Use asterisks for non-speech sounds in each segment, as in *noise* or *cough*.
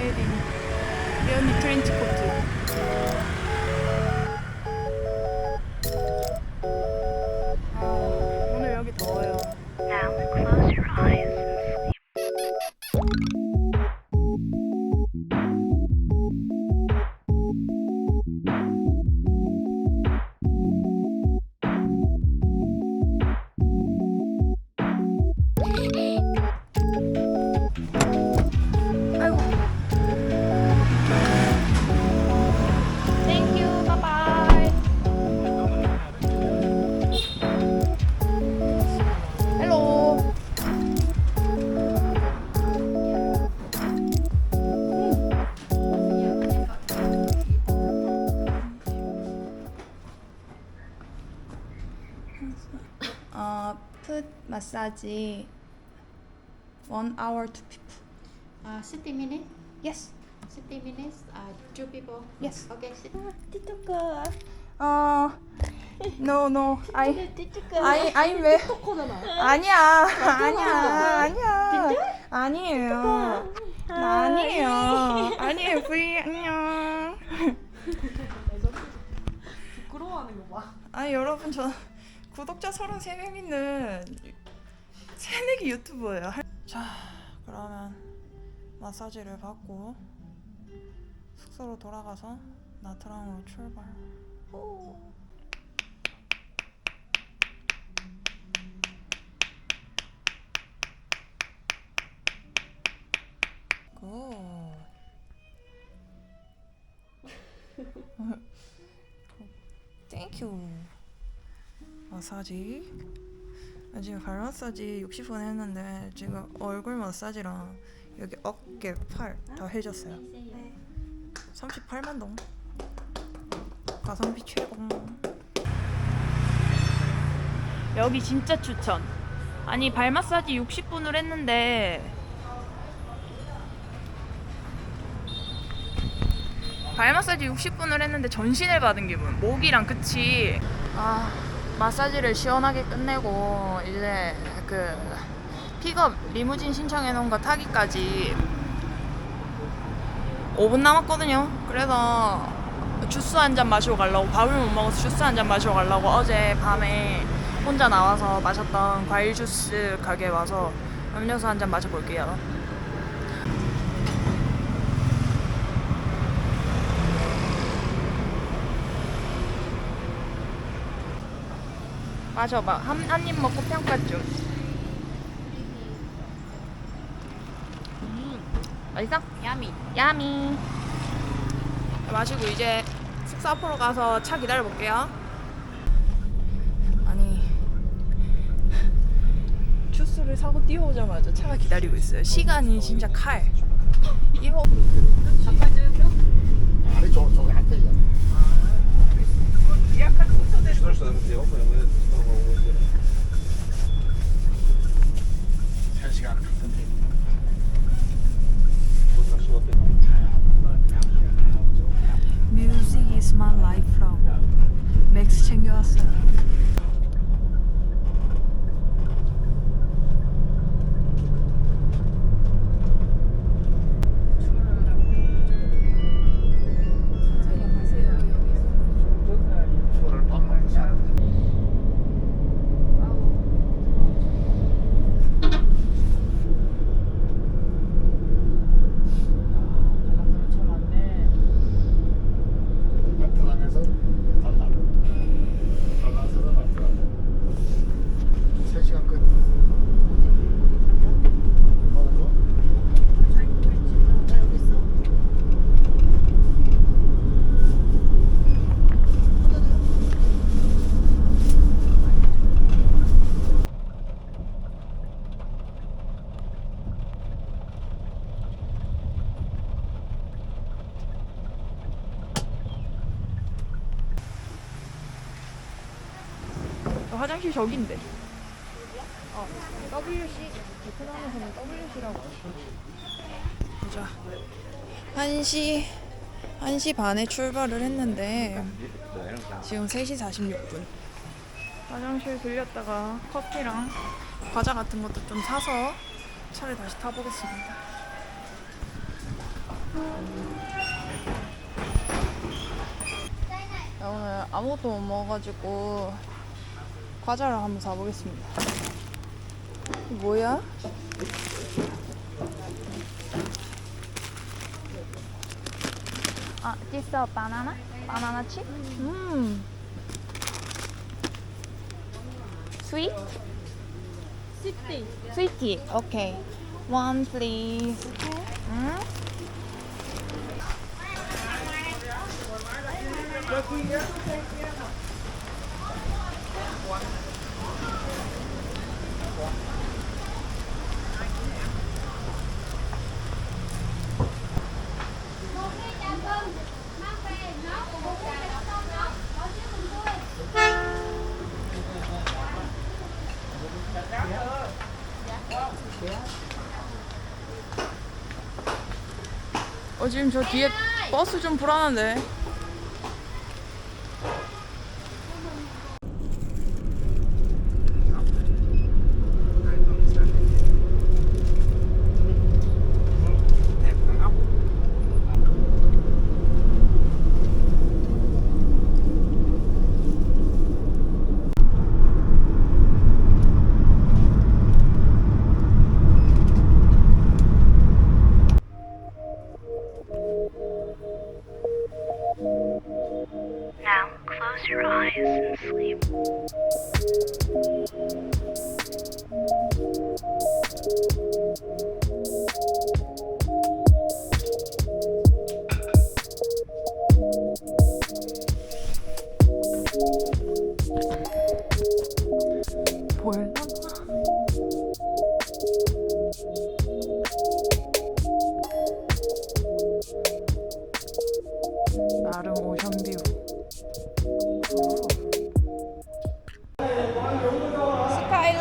에린. 예언니 트렌치 코트. 어, 풋 마사지 1 hour to people. Uh, 60 minutes. Yes. 60 minutes. Uh, two people. Yes. Okay. Sit. 띠뚜까 어, no, no. I, 띠뚜까 I, I'm 왜? 코잖아 아니야, 아니야, 아니야. 아니에요. 나 아니에요. 아니에요, V 안녕. 부끄러워하는 거 봐 아 여러분 저 구독자 33명 있는 새내기 유튜버예요. 자, 그러면 마사지를 받고 숙소로 돌아가서 나트랑으로 출발. 오. 굿. *laughs* 땡큐. 마사지. 아, 지금 발 마사지 60분 했는데 지금 얼굴 마사지랑 여기 어깨, 팔 다 해줬어요. 38만 동. 가성비 최고. 여기 진짜 추천. 아니 발 마사지 60분을 했는데 발 마사지 60분을 했는데 전신을 받은 기분. 목이랑 끝이 아 마사지를 시원하게 끝내고 이제 그 픽업 리무진 신청해 놓은 거 타기까지 5분 남았거든요. 그래서 주스 한 잔 마시고 가려고 밥을 못 먹어서 주스 한 잔 마시고 가려고 어제 밤에 혼자 나와서 마셨던 과일 주스 가게에 와서 음료수 한 잔 마셔볼게요. 마셔봐. 한, 한 입 먹고 평가 좀. 음, 맛있어? 야미. 야미. 마시고 이제 숙소 앞으로 가서 차 기다려 볼게요. 아니 주스를 사고 뛰어오자마자 차가 기다리고 있어요. 시간이 진짜 칼. 이거 my life라고 맥스 챙겨왔어요. 술을 밥 먹는 사람들 나트랑에서 달라고 달라서서 나트랑 3시간 끝 얼마나 좋아? 어, 화장실 저긴데. 어, WC 베트남에서는 WC라고. 보자. 1시 1시 반에 출발을 했는데 지금 3시 46분. 화장실 들렸다가 커피랑 과자 같은 것도 좀 사서 차를 다시 타보겠습니다. 나 오늘 아무것도 못 먹어가지고 과자를 한번 사보겠습니다. 뭐야? 아, this a banana? Banana chip? 음. Sweet? 시티. Sweetie. Okay. One please. 음? 어 지금 저 뒤에 버스 좀 불안한데. Close your eyes and sleep.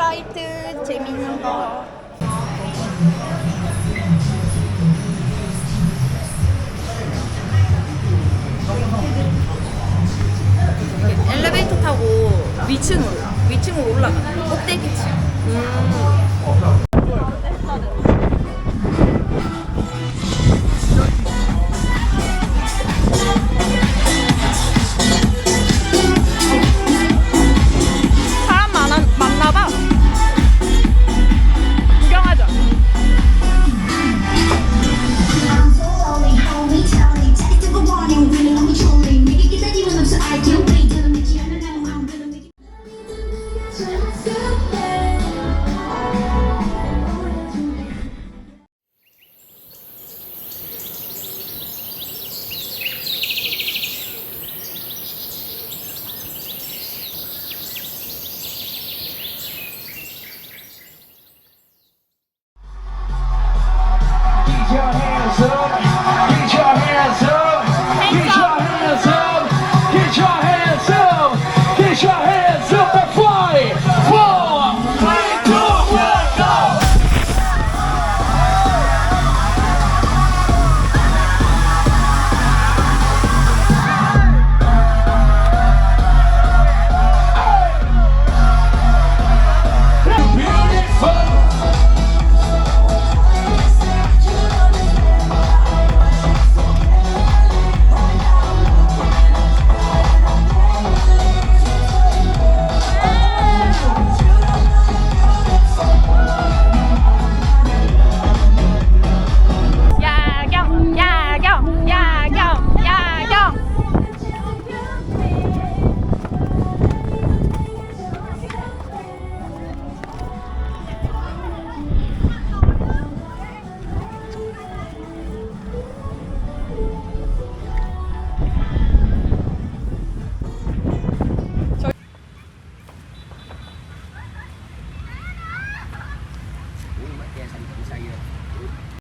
스카이라이트 재밌는 거. 엘리베이터 타고 위층으로 위층으로 올라가 꼭대기층.